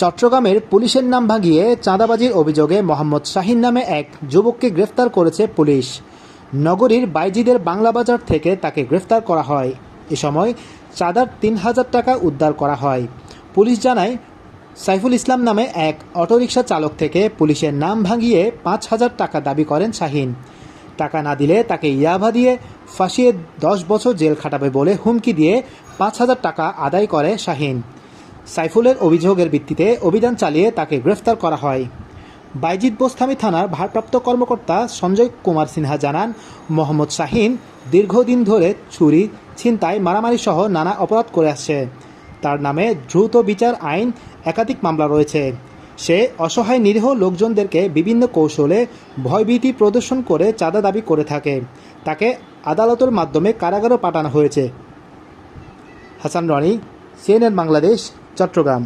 চট্টগ্রামের পুলিশের নাম ভাঙিয়ে চাঁদাবাজির অভিযোগে মোহাম্মদ শাহিন নামে এক যুবককে গ্রেফতার করেছে পুলিশ। নগরীর বাইজিদের বাংলা বাজার থেকে তাকে গ্রেফতার করা হয়। এ সময় চাঁদার তিন হাজার টাকা উদ্ধার করা হয়। পুলিশ জানায়, সাইফুল ইসলাম নামে এক অটোরিকশা চালক থেকে পুলিশের নাম ভাঙিয়ে পাঁচ হাজার টাকা দাবি করেন শাহিন। টাকা না দিলে তাকে ইয়াভা দিয়ে ফাঁসিয়ে দশ বছর জেল খাটাবে বলে হুমকি দিয়ে পাঁচ হাজার টাকা আদায় করে শাহিন। সাইফুলের অভিযোগের ভিত্তিতে অভিযান চালিয়ে তাকে গ্রেফতার করা হয়। বাইজিদ বোস্তামি থানার ভারপ্রাপ্ত কর্মকর্তা সঞ্জয় কুমার সিনহা জানান, মোহাম্মদ শাহিন দীর্ঘদিন ধরে চুরি, ছিনতাই, মারামারি সহ নানা অপরাধ করে আসছে। তার নামে দ্রুত বিচার আইন, একাধিক মামলা রয়েছে। সে অসহায় নিরীহ লোকজনদেরকে বিভিন্ন কৌশলে ভয়ভীতি প্রদর্শন করে চাঁদা দাবি করে থাকে। তাকে আদালতের মাধ্যমে কারাগারও পাঠানো হয়েছে। হাসান রনি, সিএনএন বাংলাদেশ। চট্টগ্রাম।